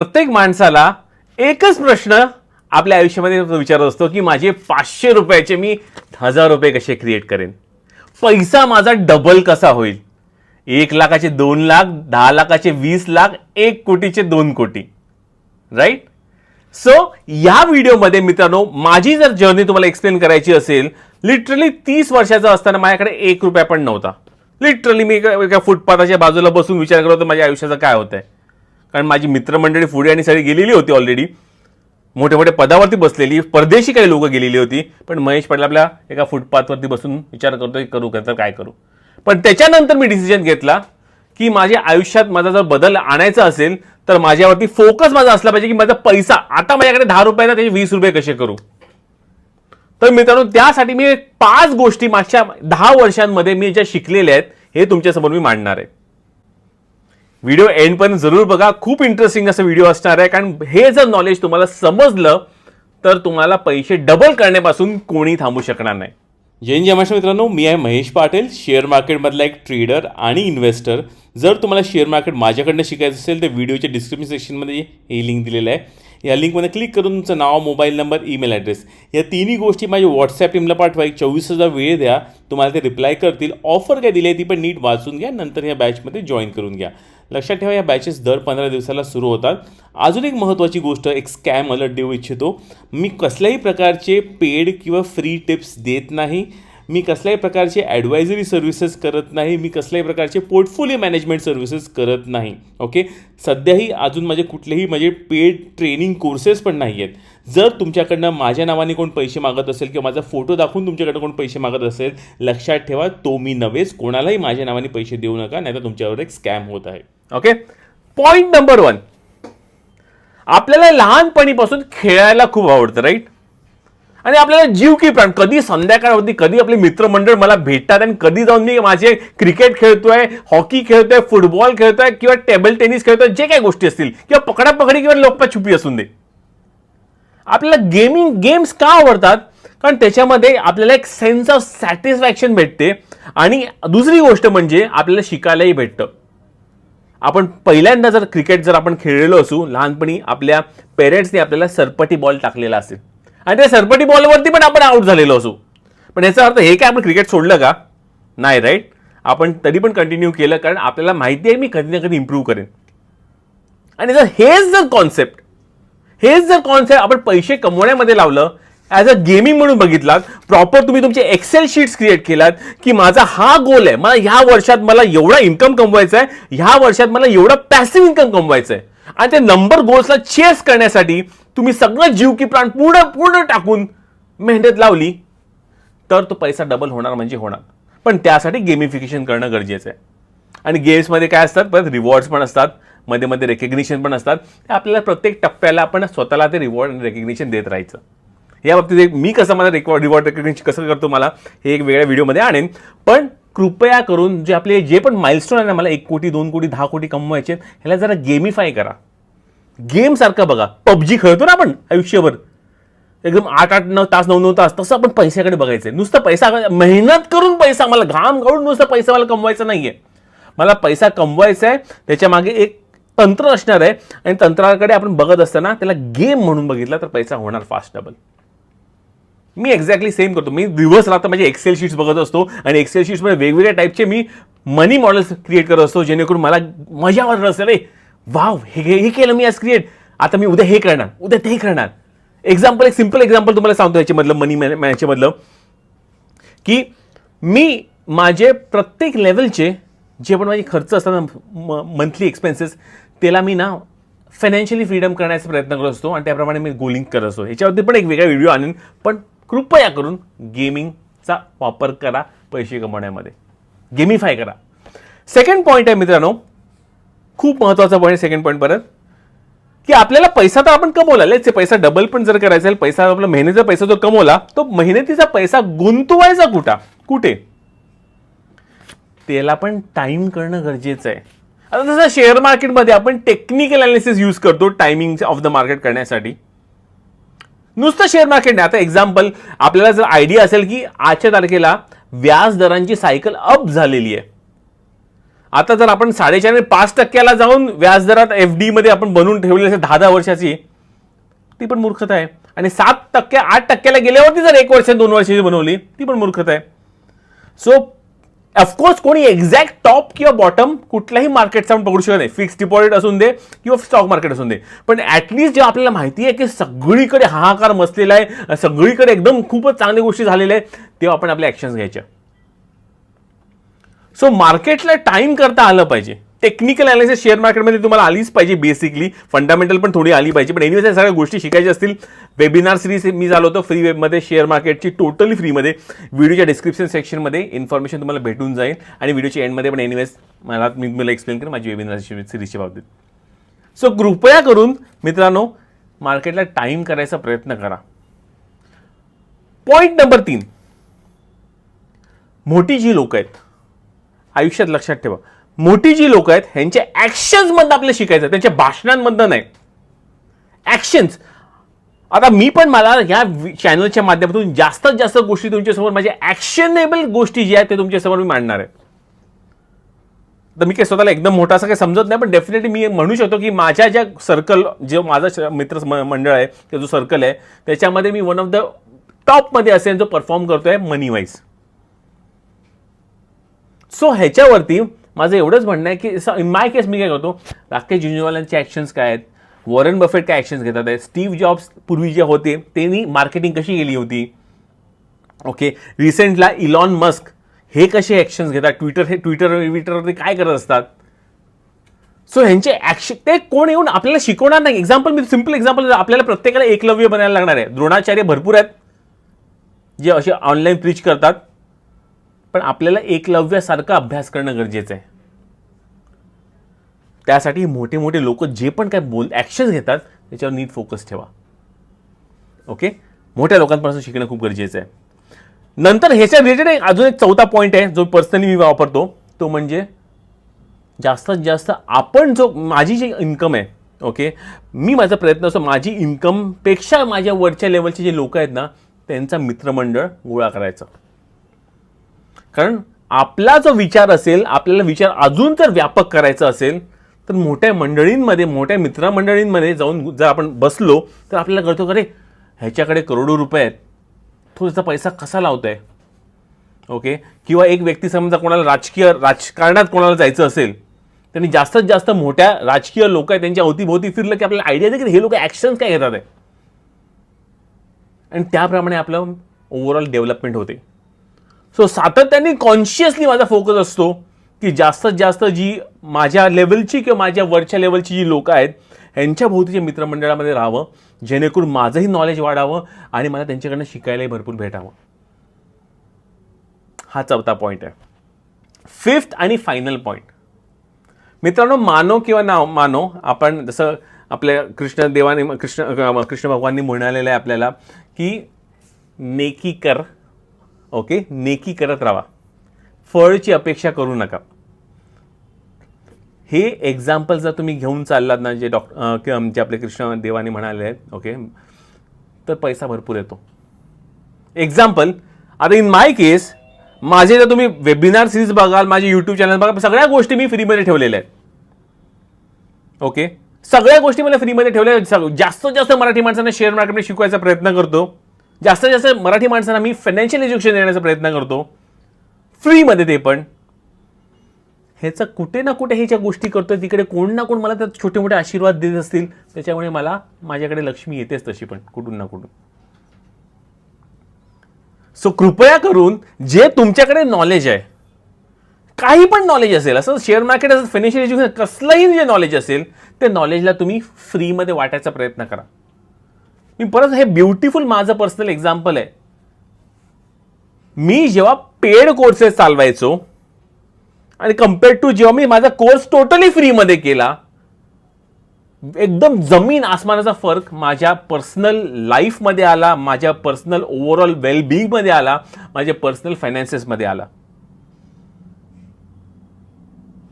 प्रत्येक माणसाला एकच प्रश्न आपल्या आयुष्यामध्ये विचारत असतो की माझे पाचशे रुपयाचे मी हजार रुपये कसे क्रिएट करेन? पैसा माझा डबल कसा होईल? एक लाखाचे दोन लाख दहा लाखाचे वीस लाख एक कोटीचे दोन कोटी. राईट सो या व्हिडिओमध्ये मित्रांनो माझी जर जर्नी तुम्हाला एक्सप्लेन करायची असेल लिटरली तीस वर्षाचा असताना माझ्याकडे एक रुपया पण नव्हता. लिटरली मी एका फुटपाथाच्या बाजूला बसून विचार करत होतो माझ्या आयुष्याचं काय होतं आहे कारण माझी मित्रमंडळी पुढे आणि सगळी गेलेली होती ऑलरेडी मोठे मोठे पदावरती बसलेली परदेशी काही लोक गेलेली होती. पण महेश पाटील आपल्या एका फुटपाथवरती बसून विचार करतोय करू तर काय करू? पण त्याच्यानंतर मी डिसिजन घेतला की माझ्या आयुष्यात माझा जर बदल आणायचा असेल तर माझ्यावरती फोकस माझा असला पाहिजे की माझा पैसा. आता माझ्याकडे दहा रुपयाला त्याचे वीस रुपये कसे करू? तर मित्रांनो त्यासाठी मी पाच गोष्टी मागच्या दहा वर्षांमध्ये मी ज्या शिकलेल्या आहेत हे तुमच्यासमोर मी मांडणार आहे. व्हिडिओ एंड पण जरूर बघा. खूप इंटरेस्टिंग असं व्हिडिओ असणार आहे. कारण हे जर नॉलेज तुम्हाला समजलं तर तुम्हाला पैसे डबल करण्यापासून कोणी थांबू शकणार नाही. जैन जमाशा मित्रांनो. मी आहे महेश पाटील शेअर मार्केटमधला एक ट्रेडर आणि इन्व्हेस्टर जर तुम्हाला शेअर मार्केट माझ्याकडनं शिकायचं असेल तर व्हिडिओच्या डिस्क्रिप्शन सेक्शनमध्ये हे लिंक दिलेलं आहे. या लिंकमध्ये क्लिक करून तुमचं नाव मोबाईल नंबर ईमेल ॲड्रेस या तिन्ही गोष्टी माझ्या व्हॉट्सॲप टीमला पाठवा. एक चोवीस हजार वेळ द्या. तुम्हाला ते रिप्लाय करतील. ऑफर काय दिली आहे ती पण नीट वाचून घ्या. नंतर या बॅचमध्ये जॉईन करून घ्या. लक्षात ठेवा या बॅचेस दर पंधरा दिवसाला सुरू होतात. अजून एक महत्त्वाची गोष्ट एक स्कॅम अलर्ट देऊ इच्छितो. मी कसल्याही प्रकारचे पेड किंवा फ्री टिप्स देत नाही. मी कसल्याही प्रकारचे ॲडवायझरी सर्व्हिसेस करत नाही. मी कसल्याही प्रकारचे पोर्टफोलिओ मॅनेजमेंट सर्व्हिसेस करत नाही. ओके सध्याही अजून माझे कुठलेही माझे पेड ट्रेनिंग कोर्सेस पण नाही आहेत जर तुमच्याकडनं माझ्या नावाने कोण पैसे मागत असेल किंवा माझा फोटो दाखवून तुमच्याकडे कोण पैसे मागत असेल लक्षात ठेवा तो मी नव्हेच. कोणालाही माझ्या नावाने पैसे देऊ नका नाहीतर तुमच्यावर एक स्कॅम होत आहे. ओके पॉईंट नंबर वन आपल्याला लहानपणीपासून खेळायला खूप आवडतं राईट आणि आपल्याला जीव की प्राण कधी संध्याकाळ होती कधी आपले मित्रमंडळ मला भेटतात आणि कधी जाऊन मी माझे क्रिकेट खेळतोय हॉकी खेळतोय फुटबॉल खेळतोय किंवा टेबल टेनिस खेळतोय जे काही गोष्टी असतील किंवा पकडापकडी किंवा लोकपाछुपी असून दे. आपल्याला गेमिंग गेम्स का आवडतात? कारण त्याच्यामध्ये आपल्याला एक सेन्स ऑफ सॅटिस्फॅक्शन भेटते. आणि दुसरी गोष्ट म्हणजे आपल्याला शिकायलाही भेटतं. आपण पहिल्यांदा जर क्रिकेट जर आपण खेळलेलो असू लहानपणी आपल्या पेरेंट्सने आपल्याला सरपटी बॉल टाकलेला असेल. आणि त्या सरपटी बॉलवरती पण आपण आउट झालेलो असू. पण याचा अर्थ हे काय आपण क्रिकेट सोडलं का? नाही राईट आपण तरी पण कंटिन्यू केलं कारण आपल्याला माहिती आहे मी कधी ना कधी इम्प्रूव्ह करेन. आणि जर हेच जर कॉन्सेप्ट हेच जर कॉन्सेप्ट आपण पैसे कमवण्यामध्ये लावलं ॲज अ गेमिंग म्हणून बघितलात प्रॉपर तुम्ही तुमचे एक्सेल शीट्स क्रिएट केलात की माझा हा गोल आहे मला ह्या वर्षात मला एवढा इन्कम कमवायचा आहे ह्या वर्षात मला एवढा पॅसिव्ह इन्कम कमवायचं आहे आणि ते नंबर गोल्सला चेस करण्यासाठी तुम्ही सगळं जीव की प्राण पूर्ण पूर्ण टाकून मेहनत लावली तर तो पैसा डबल होणार म्हणजे होणार. पण त्यासाठी गेमिफिकेशन करणं गरजेचं आहे. आणि गेम्समध्ये काय असतात परत रिवॉर्ड्स पण असतात. मध्ये मध्ये रेकग्निशन पण असतात. ते आपल्याला प्रत्येक टप्प्याला आपण स्वतःला ते रिवॉर्ड आणि रेकग्निशन देत राहायचं. या बाबतीत एक मी कसं मला रिकॉर्ड रिवॉर्ड रेकग्निशन कसं करतो मला हे एक वेगळ्या व्हिडिओमध्ये आणेन. पण कृपया करून जे आपले जे पण माइलस्टोन आहे ना मला एक कोटी दोन कोटी दहा कोटी कमवायचे ह्याला जरा गेमिफाय करा. गेमसारखं बघा. पबजी खेळतो ना आपण आयुष्यभर. एकदम आठ आठ नऊ तास नऊ नऊ तास तसं आपण पैशाकडे बघायचं नुसतं पैसा मेहनत करून पैसा मला घाम काढून नुसतं पैसा मला कमवायचा नाहीये. मला पैसा कमवायचा आहे त्याच्यामागे एक तंत्र असणार आहे आणि तंत्राकडे आपण बघत असताना त्याला गेम म्हणून बघितला तर पैसा होणार फास्ट डबल मी एक्झॅक्टली सेम करतो. मी दिवस रात्र माझे एक्सेल शीट्स बघत असतो आणि एक्सेल शीट्समध्ये वेगवेगळ्या टाईपचे मी मनी मॉडेल्स क्रिएट करत असतो जेणेकरून मला मजा वाटत असते. रे वाव हे हे हे केलं मी आज क्रिएट आता मी उद्या हे करणार. उद्या ते करणार. एक्झाम्पल एक सिंपल एक्झाम्पल तुम्हाला सांगतो याच्यामधलं मनी मॅनेजमधलं की मी माझे प्रत्येक लेवलचे जे पण माझे खर्च असतात मंथली एक्सपेन्सेस त्याला मी ना फायनान्शियली फ्रीडम करण्याचा प्रयत्न करत असतो आणि त्याप्रमाणे मी गोलिंग करत असतो. याच्यावरती पण एक वेगळा व्हिडिओ आणेन पण कृपया करून गेमिंगचा वापर करा पैसे कमवण्यामध्ये. गेमिफाय करा. सेकंड पॉईंट आहे मित्रांनो खूप महत्त्वाचा पॉईंट सेकंड पॉईंट परत की आपल्याला पैसा तर आपण कमवला लेट्स पैसा डबल पण जर करायचा असेल पैसा आपला मेहनतीचा पैसा जो कमवला तो मेहनतीचा पैसा गुंतवायचा कुठा? कुठे? त्याला पण टाईम करणं गरजेचं आहे. आता जसं शेअर मार्केटमध्ये आपण टेक्निकल अनालिसिस यूज करतो टायमिंग ऑफ द मार्केट करण्यासाठी. नुसतं शेअर मार्केट नाही. आता एक्झाम्पल आपल्याला जर आयडिया असेल की आजच्या तारखेला व्याज दरांची सायकल अप झालेली आहे. आता जर आपण साडेचार आणि पाच टक्क्याला जाऊन व्याजदरात एफ डीमध्ये आपण बनवून ठेवलेली असेल दहा दहा वर्षाची ती पण मूर्खता आहे. आणि सात टक्के आठ टक्क्याला गेल्यावरती जर एक वर्ष दोन वर्षाची बनवली ती पण मूर्खता आहे. सो ऑफकोर्स कोणी एक्झॅक्ट टॉप किंवा बॉटम कुठल्याही मार्केटचा आपण पकडू शकत नाही. फिक्स डिपॉझिट असून दे किंवा स्टॉक मार्केट असून दे. पण ॲटलिस्ट जेव्हा आपल्याला माहिती आहे की सगळीकडे हाहाकार मसलेला आहे सगळीकडे एकदम खूपच चांगल्या गोष्टी झालेल्या आहेत तेव्हा आपण आपल्या ॲक्शन्स घ्यायच्या सो मार्केटला टाईम करता आलं पाहिजे. टेक्निकल अनालिसिस शेअर मार्केटमध्ये तुम्हाला आलीच पाहिजे बेसिकली फंडामेंटल पण थोडी आली पाहिजे. पण एनिवेज या सगळ्या गोष्टी शिकायच्या असतील. वेबिनार सिरीज मी झालो होतो फ्री वेबमध्ये शेअर मार्केटची टोटली फ्रीमध्ये व्हिडिओच्या डिस्क्रिप्शन सेक्शनमध्ये इन्फॉर्मेशन तुम्हाला भेटून जाईल. आणि व्हिडिओच्या एंडमध्ये पण एनिवेज मला मी तुम्हाला एक्सप्लेन करेन माझी वेबिनार सिरीजच्या बाबतीत. सो कृपया करून मित्रांनो मार्केटला टाइम करायचा प्रयत्न करा. पॉईंट नंबर तीन. मोठी जी लोक आहेत आयुष्यात लक्षात ठेवा. मोठी जी लोक आहेत ह्यांच्या ॲक्शन्समधनं आपल्याला शिकायचं त्यांच्या भाषणांमधनं नाही. ॲक्शन्स आता मी पण मला ह्या चॅनलच्या माध्यमातून जास्तीत जास्त गोष्टी तुमच्यासमोर माझ्या ॲक्शनेबल गोष्टी ज्या आहेत ते तुमच्यासमोर मी मांडणार आहे. तर मी काही स्वतःला एकदम मोठा असं काही समजत नाही पण डेफिनेटली मी म्हणू शकतो की माझ्या ज्या सर्कल जे माझा मित्र मंडळ आहे ते जो सर्कल आहे त्याच्यामध्ये मी वन ऑफ द टॉपमध्ये असेल जो परफॉर्म करतोय मनी वाईज सो ह्याच्यावरती माझं एवढंच म्हणणं आहे की इन माय केस मी काय करतो राकेश जुंजवालांचे ॲक्शन्स काय आहेत? वॉरन बफेट काय ॲक्शन्स घेतात आहेत? स्टीव्ह जॉब्स पूर्वी जे होते त्यांनी मार्केटिंग कशी केली होती? ओके रिसेंटला इलॉन मस्क हे कसे ॲक्शन्स घेतात? ट्विटर हे ट्विटर ट्विटरवरती काय करत असतात? सो ह्यांचे ॲक्शन ते कोण येऊन आपल्याला शिकवणार नाही. एक्झाम्पल मी सिंपल एक्झाम्पल आपल्याला प्रत्येकाला एकलव्य बनायला लागणार आहे. द्रोणाचार्य भरपूर आहेत. जे असे ऑनलाईन प्रीच करतात. पण आपल्याला एकलव्यासारखा अभ्यास करणं गरजेचं आहे. त्यासाठी मोठे मोठे लोक जे पण काय बोल ॲक्शन्स घेतात त्याच्यावर नीट फोकस ठेवा. ओके मोठ्या लोकांपासून शिकणं खूप गरजेचं आहे. नंतर ह्याच्या रिलेटेड अजून एक चौथा पॉईंट आहे जो पर्सनली मी वापरतो. तो म्हणजे जास्तीत जास्त आपण जो माझी जी इन्कम आहे ओके मी माझा प्रयत्न असतो माझी इन्कमपेक्षा माझ्या वरच्या लेवलचे जे लोक आहेत ना त्यांचा मित्रमंडळ गोळा करायचा. कारण आपला जो विचार असेल आपल्याला विचार अजून जर व्यापक करायचा असेल तर मोठ्या मंडळींमध्ये मोठ्या मित्रमंडळींमध्ये जाऊन जर आपण बसलो तर आपल्याला कळतो अरे ह्याच्याकडे करोडो रुपये आहेत. तो त्याचा पैसा कसा लावतोय? ओके? किंवा एक व्यक्ती समजा कोणाला राजकीय राजकारणात कोणाला जायचं असेल त्यांनी जास्तीत जास्त मोठ्या राजकीय लोक आहेत त्यांच्या अवतीभोवती फिरलं की आपल्याला आयडिया येते की हे लोक ॲक्शन काय घेतात? आहे आणि त्याप्रमाणे आपलं ओव्हरऑल डेव्हलपमेंट होते. सो सातत्याने कॉन्शियसली माझा फोकस असतो की जास्तीत जास्त जी माझ्या लेवलची किंवा माझ्या वरच्या लेवलची जी लोकं आहेत ह्यांच्या भोवतीच्या मित्रमंडळामध्ये राहावं जेणेकरून माझंही नॉलेज वाढावं आणि मला त्यांच्याकडनं शिकायलाही भरपूर भेटावं. हा चौथा पॉईंट आहे. फिफ्थ आणि फायनल पॉईंट मित्रांनो मानो किंवा ना मानो आपण जसं आपल्या कृष्णदेवाने कृष्ण कृष्ण भगवाननी म्हणालेलं आहे आपल्याला की नेकी कर. ओके? नेकी करत राहा. फळची अपेक्षा करू नका. हे एक्झाम्पल जर तुम्ही घेऊन चाललात ना जे डॉक्टर किंवा जे आपले कृष्ण देवाने म्हणाले आहेत ओके? तर पैसा भरपूर येतो. एक्झाम्पल आता इन माय केस माझे जर तुम्ही वेबिनार सिरीज बघाल माझे यूट्यूब चॅनल बघाल सगळ्या गोष्टी मी फ्रीमध्ये ठेवलेल्या आहेत. ओके? सगळ्या गोष्टी मला फ्रीमध्ये ठेवल्या आहेत. सग- जास्तीत जास्त मराठी माणसांना शेअर मार्केटमध्ये शिकवायचा प्रयत्न करतो. जास्तीत जास्त मराठी माणसांना मी फायनान्शियल एज्युकेशन देण्याचा प्रयत्न करतो. फ्रीमध्ये ते पण. ह्याचं कुठे ना कुठे हे ज्या गोष्टी करतोय. तिकडे कोण ना कोण मला त्यात छोटे मोठे आशीर्वाद देत असतील. त्याच्यामुळे मला माझ्याकडे लक्ष्मी येतेच तशी पण कुठून ना कुठून. सो कृपया करून जे तुमच्याकडे नॉलेज आहे काही पण नॉलेज असेल असं शेअर मार्केट असं फायनान्शियल एज्युकेशन कसलंही जे नॉलेज असेल ते नॉलेजला तुम्ही फ्रीमध्ये वाटायचा प्रयत्न करा. मी परत हे ब्युटिफुल माझं पर्सनल एक्झाम्पल आहे. मी जेव्हा पेड कोर्सेस चालवायचो आणि कंपेअर टू जेव्हा मी माझा कोर्स टोटली फ्रीमध्ये केला एकदम जमीन आसमानाचा फरक माझ्या पर्सनल लाईफमध्ये आला माझ्या पर्सनल ओव्हरऑल वेलबिईंगमध्ये आला माझ्या पर्सनल फायनान्सेसमध्ये आला.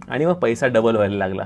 आणि मग पैसा डबल व्हायला लागला.